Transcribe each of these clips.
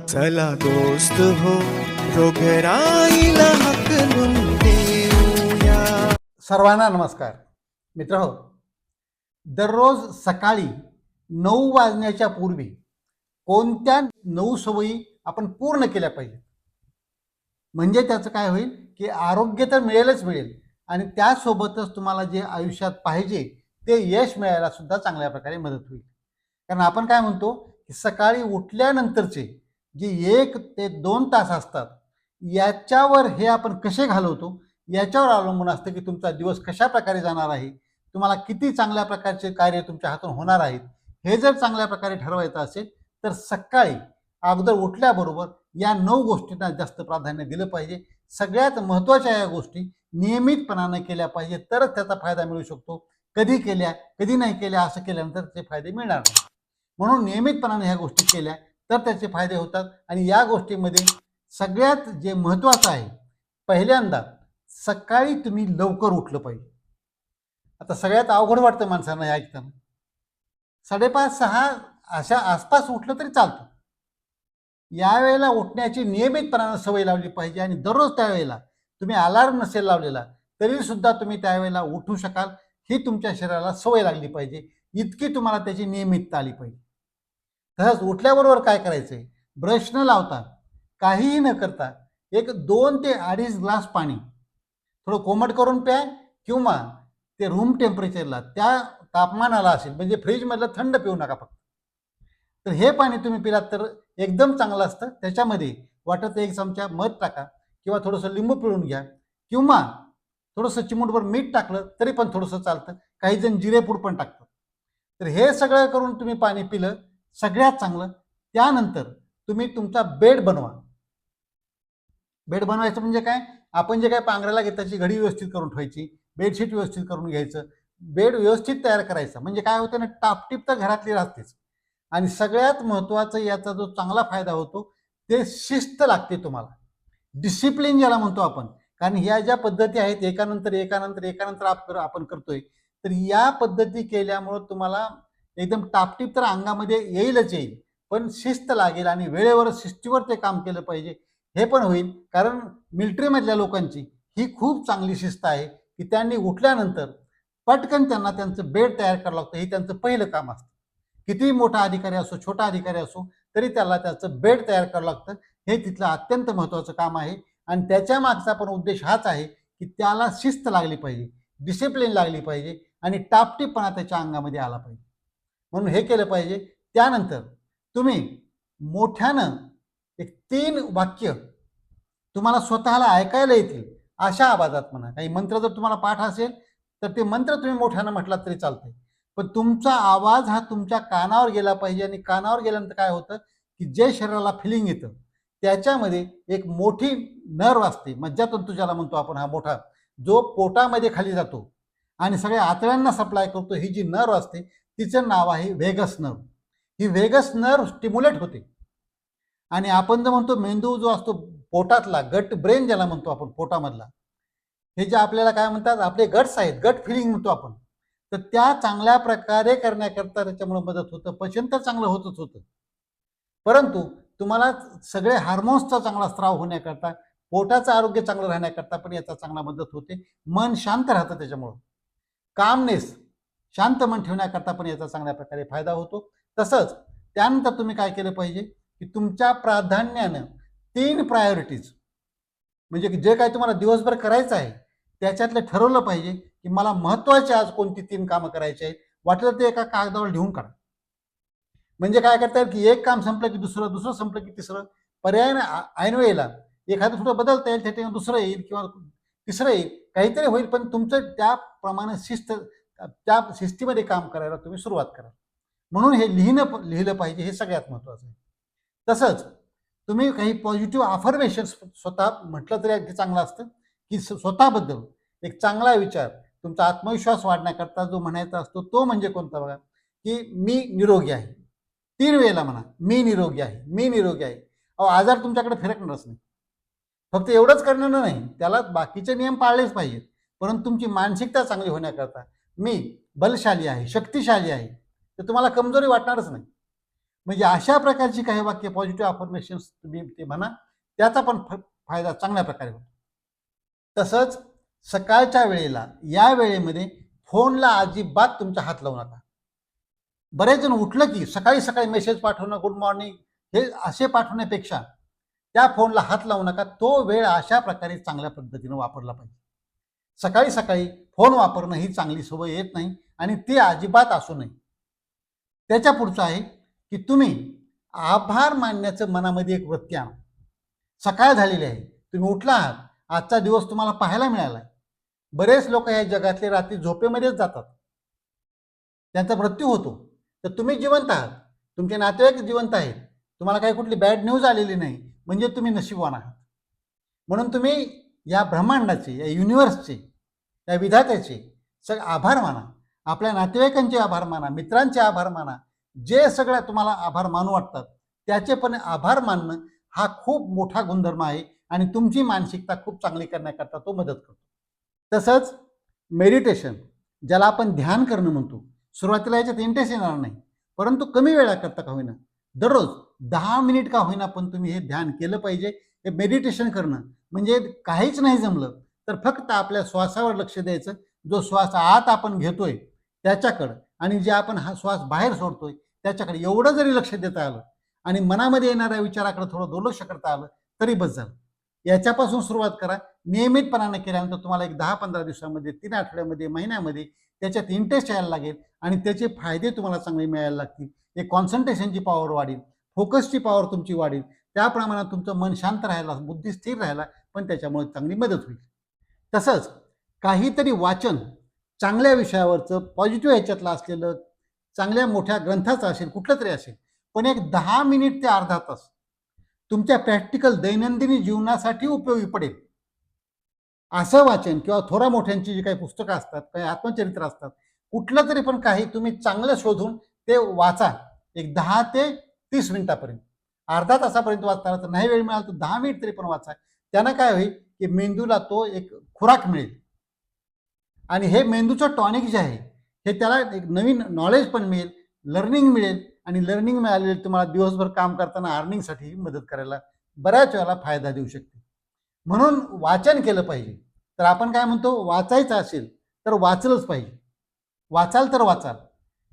चला दोस्त हो रोगराईला देऊया. सर्वांना नमस्कार. मित्र हो दररोज सकाळी नऊ वाजण्याच्या पूर्वी कोणत्या नऊ सवयी आपण पूर्ण केल्या पाहिजेत? म्हणजे त्याचं काय होईल? की आरोग्य तर मिळेलच मिळेल आणि त्यासोबतच तुम्हाला जे आयुष्यात पाहिजे ते यश मिळायला सुद्धा चांगल्या प्रकारे मदत होईल. कारण आपण काय म्हणतो की सकाळी उठल्यानंतरचे जे एक ते दोन तास असतात याच्यावर हे आपण कसे घालवतो? याच्यावर अवलंबून असतं की तुमचा दिवस कशा प्रकारे जाणार आहे? तुम्हाला किती चांगल्या प्रकारचे कार्य तुमच्या हातून होणार आहेत? हे जर चांगल्या प्रकारे ठरवायचं असेल तर सकाळी अगोदर उठल्याबरोबर या नऊ गोष्टींना जास्त प्राधान्य दिलं पाहिजे. सगळ्यात महत्त्वाच्या या गोष्टी नियमितपणानं केल्या पाहिजे तरच त्याचा फायदा मिळू शकतो. कधी केल्या कधी नाही केल्या असं केल्यानंतर ते फायदे मिळणार नाही. म्हणून नियमितपणाने ह्या गोष्टी केल्या तर त्याचे फायदे होतात. आणि या गोष्टीमध्ये सगळ्यात जे महत्त्वाचं आहे पहिल्यांदा सकाळी तुम्ही लवकर उठलं पाहिजे. आता सगळ्यात अवघड वाटतं माणसांना ऐकताना. साडेपाच सहा अशा आसपास उठलं तरी चालतं. यावेळेला उठण्याची नियमितपणानं सवय लावली पाहिजे आणि दररोज त्यावेळेला तुम्ही अलार्म नसेल लावलेला तरी सुद्धा तुम्ही त्यावेळेला उठू शकाल. ही तुमच्या शरीराला सवय लागली पाहिजे. इतकी तुम्हाला त्याची नियमितता आली पाहिजे. तसंच उठल्याबरोबर काय करायचं आहे ब्रश न लावता काहीही न करता एक दोन ते अडीच ग्लास पाणी थोडं कोमट करून प्या किंवा ते रूम टेम्परेचरला त्या तापमानाला असेल म्हणजे फ्रीजमधलं थंड पिऊ नका फक्त. तर हे पाणी तुम्ही पिलात तर एकदम चांगलं असतं. त्याच्यामध्ये वाटत एक चमचा मध टाका किंवा थोडंसं लिंबू पिळून घ्या किंवा थोडंसं चिमूटभर मीठ टाकलं तरी पण थोडंसं चालतं. काही जण जिरेपूड पण टाकतं तर हे सगळं करून तुम्ही पाणी पिलं सगळ्यात चांगलं. त्यानंतर तुम्ही तुमचा बेड बनवा. बेड बनवायचं म्हणजे काय? आपण जे काय पांघरायला घेताची घडी व्यवस्थित करून ठेवायची बेडशीट व्यवस्थित करून घ्यायचं. बेड व्यवस्थित तयार करायचा. म्हणजे काय होतं ना टापटीप तर घरातली राहतेच. आणि सगळ्यात महत्त्वाचं याचा जो चांगला फायदा होतो ते शिस्त लागते तुम्हाला. डिसिप्लिन ज्याला म्हणतो आपण. कारण ह्या ज्या पद्धती आहेत एकानंतर एकानंतर एकानंतर आप आपण करतोय तर या पद्धती केल्यामुळं तुम्हाला एकदम टापटीप तर अंगामध्ये येईलच येईल पण शिस्त लागेल आणि वेळेवर शिस्तीवर ते काम केलं पाहिजे हे पण होईल. कारण मिलिटरीमधल्या लोकांची ही खूप चांगली शिस्त आहे की त्यांनी उठल्यानंतर पटकन त्यांना त्यांचं बेड तयार करावं लागतं. हे त्यांचं पहिलं काम असतं. कितीही मोठा अधिकारी असो छोटा अधिकारी असो तरी त्याला त्याचं बेड तयार करावं लागतं. हे तिथलं अत्यंत महत्त्वाचं काम आहे. आणि त्याच्या मागचा पण उद्देश हाच आहे की त्याला शिस्त लागली पाहिजे डिसिप्लिन लागली पाहिजे आणि टापटीपणा त्याच्या अंगामध्ये आला पाहिजे. म्हणून हे केलं पाहिजे. त्यानंतर तुम्ही मोठ्यानं एक तीन वाक्य तुम्हाला स्वतःला ऐकायला येतील अशा आवाजात म्हणा. काही मंत्र जर तुम्हाला पाठ असेल तर ते मंत्र तुम्ही मोठ्यानं म्हटलात तरी चालते पण तुमचा आवाज हा तुमच्या कानावर गेला पाहिजे आणि कानावर गेल्यानंतर काय होतं की जे शरीराला फिलिंग येतं त्याच्यामध्ये एक मोठी नर्व असते. मज्जातंतू ज्याला म्हणतो आपण हा मोठा. जो पोटामध्ये खाली जातो आणि सगळ्या आतड्यांना सप्लाय करतो ही जी नर्व असते तिचं नाव आहे वेगस नर्व ही वेगस नर्व स्टिम्युलेट होते. आणि आपण जर म्हणतो मेंदू जो असतो पोटातला गट ब्रेन ज्याला म्हणतो आपण पोटामधला हे जे आपल्याला काय म्हणतात आपले गट्स आहेत गट फिलिंग म्हणतो आपण तर त्या चांगल्या प्रकारे करण्याकरता त्याच्यामुळे मदत होतं पचन तर चांगलं होतच होतं. परंतु तुम्हाला सगळे हार्मोन्सचा चांगला स्त्राव होण्याकरता पोटाचं आरोग्य चांगलं राहण्याकरता पण याचा चांगला मदत होते. मन शांत राहतं त्याच्यामुळं. कामनेस शांत मन ठेवण्याकरता पण याचा चांगल्या प्रकारे फायदा होतो. तसंच त्यानंतर तुम्ही काय केलं पाहिजे की तुमच्या प्राधान्यानं तीन प्रायोरिटीज म्हणजे की जे काय तुम्हाला दिवसभर करायचं आहे त्याच्यातलं ठरवलं पाहिजे की मला महत्त्वाचे आज कोणती तीन कामं करायची आहेत वाटलं ते एका कागदावर लिहून काढा. म्हणजे काय करता येईल की एक काम संपलं की दुसरं दुसरं संपलं की तिसरं. पर्यायाने ऐन वेळेला एखादं थोडं बदलता येईल त्या दुसरं येईल किंवा तिसरं येईल काहीतरी होईल पण तुमचं त्याप्रमाणे शिस्त त्या शिस्तीमध्ये काम करायला तुम्ही सुरुवात करा. म्हणून हे लिहिणं लिहिलं पाहिजे हे सगळ्यात महत्त्वाचं आहे. तसंच तुम्ही काही पॉझिटिव्ह अफर्मेशन स्वतः म्हटलं तरी अगदी चांगलं असतं की स्वतःबद्दल एक चांगला विचार तुमचा आत्मविश्वास वाढण्याकरता जो म्हणायचा असतो तो म्हणजे कोणता बघा? की मी निरोगी आहे. तीन वेळेला म्हणा मी निरोगी आहे मी निरोगी आहे. अहो आजार तुमच्याकडे फिरकणारच नाही. फक्त एवढंच करणं नाही त्याला बाकीचे नियम पाळलेच पाहिजेत. परंतु तुमची मानसिकता चांगली होण्याकरता मी बलशाली आहे शक्तिशाली आहे तर तुम्हाला कमजोरी वाटणारच नाही. म्हणजे अशा प्रकारची काही वाक्य पॉझिटिव्ह अफर्मेशन्स तुम्ही ते म्हणा त्याचा पण फ- फायदा चांगल्या प्रकारे होतो. तसंच सकाळच्या वेळेला या वेळेमध्ये फोनला अजिबात तुमचा हात लावू नका. बरेच जण उठलं की सकाळी सकाळी मेसेज पाठवणं गुड मॉर्निंग हे असे पाठवण्यापेक्षा त्या फोनला हात लावू नका तो वेळ अशा प्रकारे चांगल्या पद्धतीनं वापरला पाहिजे. सकाळी सकाळी फोन वापरणं ही चांगली सवय येत नाही आणि ती अजिबात असू नये. त्याच्या पुढचं आहे की तुम्ही आभार मानण्याचं मनामध्ये एक वृत्ती आणा. सकाळ झालेली आहे. तुम्ही उठला आहात. आजचा दिवस तुम्हाला पाहायला मिळाला आहे. बरेच लोक या जगातले रात्री झोपेमध्येच जातात. त्यांचा मृत्यू होतो. तर तुम्ही जिवंत आहात. तुमचे नातेवाईक जिवंत आहेत. तुम्हाला काही कुठली बॅड न्यूज आलेली नाही. म्हणजे तुम्ही नशीबवान आहात. म्हणून तुम्ही या ब्रह्मांडाचे या युनिव्हर्सचे या विधात्याचे सग आभार माना. आपल्या नातेवाईकांचे आभार माना मित्रांचे आभार माना. जे सगळ्या तुम्हाला आभार मानू वाटतात त्याचे पण आभार मानणं हा खूप मोठा गुणधर्म आहे आणि तुमची मानसिकता खूप चांगली करण्याकरता तो मदत करतो. तसंच मेडिटेशन ज्याला आपण ध्यान करणं म्हणतो सुरुवातीला याच्यात इंटरेस्ट येणार नाही परंतु कमी वेळा करता का होईना दररोज दहा मिनिट का होईना पण तुम्ही हे ध्यान केलं पाहिजे हे मेडिटेशन करणं. म्हणजे काहीच नाही जमलं तर फक्त आपल्या श्वासावर लक्ष द्यायचं. जो श्वास आत आपण घेतोय त्याच्याकडं. आणि जे आपण हा श्वास बाहेर सोडतोय त्याच्याकडे एवढं जरी लक्ष देता आलं आणि मनामध्ये येणाऱ्या विचाराकडे थोडं दुर्लक्ष करता आलं तरी बस झालं. याच्यापासून सुरुवात करा. नियमितपणाने केल्यानंतर तुम्हाला एक दहा पंधरा दिवसामध्ये तीन आठवड्यामध्ये महिन्यामध्ये त्याच्यात इंटरेस्ट यायला लागेल आणि त्याचे फायदे तुम्हाला चांगले मिळायला लागतील. एक कॉन्सन्ट्रेशनची पॉवर वाढेल. फोकसची पॉवर तुमची वाढेल. त्या प्रमाणात तुमचं मन शांत राहायला बुद्धी स्थिर राहायला पण त्याच्यामुळे चांगली मदत होईल. तसंच काहीतरी वाचन चांगल्या विषयावरचं पॉझिटिव्ह ह्याच्यातलं असलेलं चांगल्या मोठ्या ग्रंथाचं असेल कुठलं तरी असेल पण एक दहा मिनिट ते अर्धा तास तुमच्या प्रॅक्टिकल दैनंदिनी जीवनासाठी उपयोगी पडेल. असं वाचन किंवा थोरा मोठ्यांची जी काही पुस्तकं असतात काही आत्मचरित्र असतात कुठलं तरी पण काही तुम्ही चांगलं शोधून ते वाचा. एक दहा ते तीस मिनिटापर्यंत. अर्धा तासापर्यंत वाचताना तर नाही वेळ मिळाला तर दहा मिनिट तरी पण वाचा. त्यानं काय होईल की मेंदूला तो एक खुराक मिळेल. आणि हे मेंदूचं टॉनिक जे आहे हे त्याला एक नवीन नॉलेज पण मिळेल लर्निंग मिळेल. आणि लर्निंग मिळालेली तुम्हाला दिवसभर काम करताना अर्निंगसाठी मदत करायला बऱ्याच वेळेला फायदा देऊ शकते. म्हणून वाचन केलं पाहिजे. तर आपण काय म्हणतो वाचायचं असेल तर वाचलंच पाहिजे. वाचाल तर वाचाल.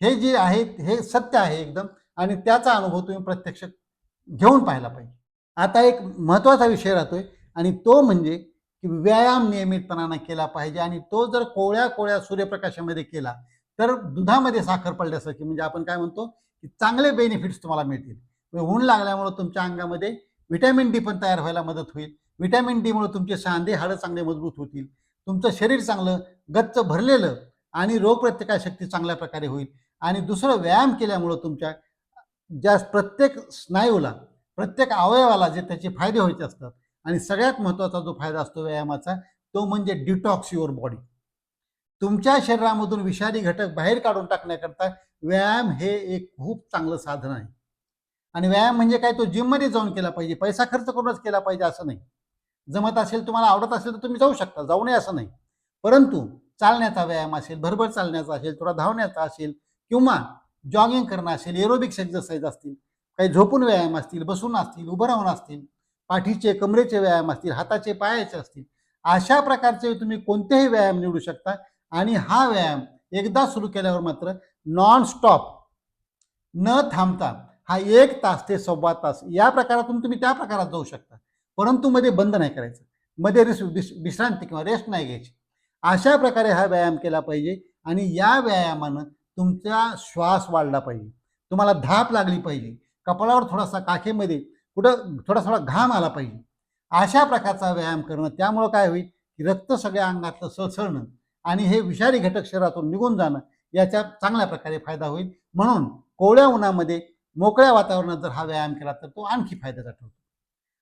हे जे आहे हे सत्य आहे एकदम. आणि त्याचा अनुभव तुम्ही प्रत्यक्ष घेऊन पाहायला पाहिजे. आता एक महत्त्वाचा विषय राहतोय आणि तो म्हणजे की व्यायाम नियमितपणानं केला पाहिजे आणि तो जर कोवळ्या कोवळ्या सूर्यप्रकाशामध्ये केला तर दुधामध्ये साखर पडल्यासारखी म्हणजे आपण काय म्हणतो की चांगले बेनिफिट्स तुम्हाला मिळतील. म्हणजे ऊन लागल्यामुळं तुमच्या अंगामध्ये व्हिटॅमिन डी पण तयार व्हायला मदत होईल. व्हिटॅमिन डीमुळे तुमचे सांधे हाडं चांगले मजबूत होतील. तुमचं शरीर चांगलं गच्च भरलेलं आणि रोगप्रतिकारशक्ती चांगल्या प्रकारे होईल. आणि दुसरं व्यायाम केल्यामुळं तुमच्या ज्या प्रत्येक स्नायूला प्रत्येक अवयवाला जे त्याचे फायदे व्हायचे असतात आणि सगळ्यात महत्त्वाचा जो फायदा असतो व्यायामाचा तो म्हणजे डिटॉक्स युअर बॉडी तुमच्या शरीरामधून विषारी घटक बाहेर काढून टाकण्याकरता व्यायाम हे एक खूप चांगलं साधन आहे. आणि व्यायाम म्हणजे काय? तो जिममध्ये जाऊन केला पाहिजे. पैसा खर्च करूनच केला पाहिजे असं नाही. जमत असेल तुम्हाला आवडत असेल तर तुम्ही जाऊ शकता. जाऊ नये असं नाही. परंतु चालण्याचा व्यायाम असेल भरभर चालण्याचा असेल थोडा धावण्याचा असेल किंवा जॉगिंग करणं असेल एरोबिक्स एक्सरसाइज असतील काही झोपून व्यायाम असतील बसून असतील उभं राहून असतील पाठीचे कमरेचे व्यायाम असतील हाताचे पायाचे असतील अशा प्रकारचे तुम्ही कोणतेही व्यायाम निवडू शकता. आणि हा व्यायाम एकदा सुरू केल्यावर मात्र नॉन स्टॉप न थांबता हा एक तास ते सव्वा तास या प्रकारातून तुम्ही त्या प्रकारात जाऊ शकता. परंतु मध्ये बंद नाही करायचं. मध्ये रिस विश्रांती किंवा रेस्ट नाही घ्यायची. अशा प्रकारे हा व्यायाम केला पाहिजे. आणि या व्यायामानं तुमचा श्वास वाढला पाहिजे. तुम्हाला धाप लागली पाहिजे. कपाळावर थोडासा काखेमध्ये कुठं थोडा थोडा घाम आला पाहिजे. अशा प्रकारचा व्यायाम करणं त्यामुळं काय होईल की रक्त सगळ्या अंगातलं सळसळणं आणि हे विषारी घटक शरीरातून निघून जाणं याचा चांगल्या प्रकारे फायदा होईल. म्हणून कोवळ्या उन्हामध्ये मोकळ्या वातावरणात जर हा व्यायाम केला तर तो आणखी फायद्याचा ठरतो.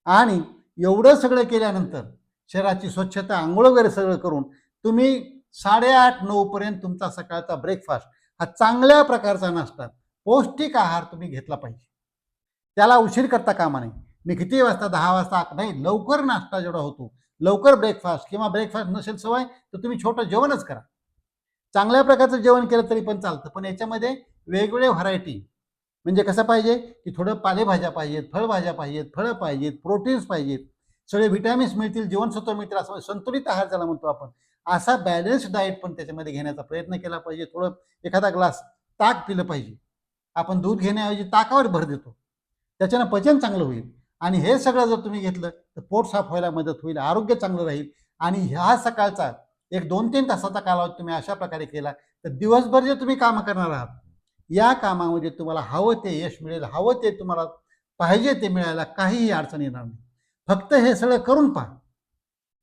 आणि एवढं सगळं केल्यानंतर शरीराची स्वच्छता आंघोळ वगैरे सगळं करून तुम्ही साडेआठ नऊपर्यंत तुमचा सकाळचा ब्रेकफास्ट हा चांगल्या प्रकारचा नाश्ता पौष्टिक आहार तुम्ही घेतला पाहिजे. त्याला उशीर करता कामा नाही मी किती वाजता दहा वाजता नाही लवकर नाश्ता जेवढा होतो लवकर ब्रेकफास्ट किंवा ब्रेकफास्ट नसेल सवय तर तुम्ही छोटं जेवणच करा. चांगल्या प्रकारचं जेवण केलं तरी पण चालतं पण याच्यामध्ये वेगवेगळे व्हरायटी म्हणजे कसं पाहिजे? की थोडं पालेभाज्या पाहिजेत फळभाज्या पाहिजेत फळं पाहिजेत प्रोटीन्स पाहिजेत. सगळे व्हिटॅमिन्स मिळतील जीवनसत्व मिळतील असं संतुलित आहार ज्याला म्हणतो आपण. असा बॅलन्स डाएट पण त्याच्यामध्ये घेण्याचा प्रयत्न केला पाहिजे. थोडं एखादा ग्लास ताक पिलं पाहिजे. आपण दूध घेण्याऐवजी ताकावर भर देतो. त्याच्यानं पचन चांगलं होईल. आणि हे सगळं जर तुम्ही घेतलं तर पोट साफ व्हायला मदत होईल आरोग्य चांगलं राहील. आणि ह्या सकाळचा एक दोन तीन तासाचा कालावधी तुम्ही अशा प्रकारे केला तर दिवसभर जे तुम्ही कामं करणार आहात या कामामध्ये तुम्हाला हवं ते यश मिळेल हवं ते तुम्हाला पाहिजे ते मिळायला काहीही अडचण येणार नाही. फक्त हे सगळं करून पहा.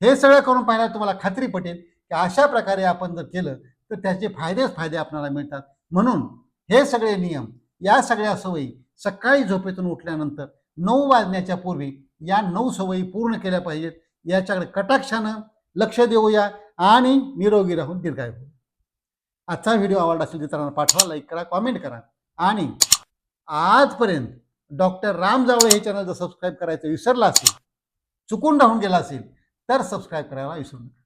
हे सगळं करून पाहिल्यावर तुम्हाला खात्री पटेल की अशा प्रकारे आपण जर केलं तर त्याचे फायदेच फायदे आपल्याला मिळतात. म्हणून हे सगळे नियम या सगळ्या सवयी सकाळी झोपेतून उठल्यानंतर नऊ वाजण्याच्या पूर्वी या नऊ सवयी पूर्ण केल्या पाहिजेत. याच्याकडे कटाक्षानं लक्ष देऊया आणि निरोगी राहून दीर्घायू. आजचा व्हिडिओ आवडला असेल इतरांना पाठवा लाईक करा कॉमेंट करा. आणि आजपर्यंत डॉक्टर राम जावळे हे चॅनल जर सबस्क्राईब करायचं विसरला असेल चुकून राहून गेला असेल तर सबस्क्राईब करायला विसरू नका.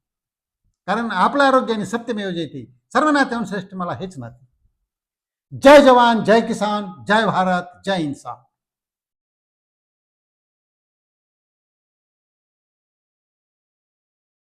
कारण आपलं आरोग्य आणि सत्यमेव जयते सर्व नात्याहून श्रेष्ठ मला हेच नाते. जय जवान जय किसान जय भारत जय इन्सान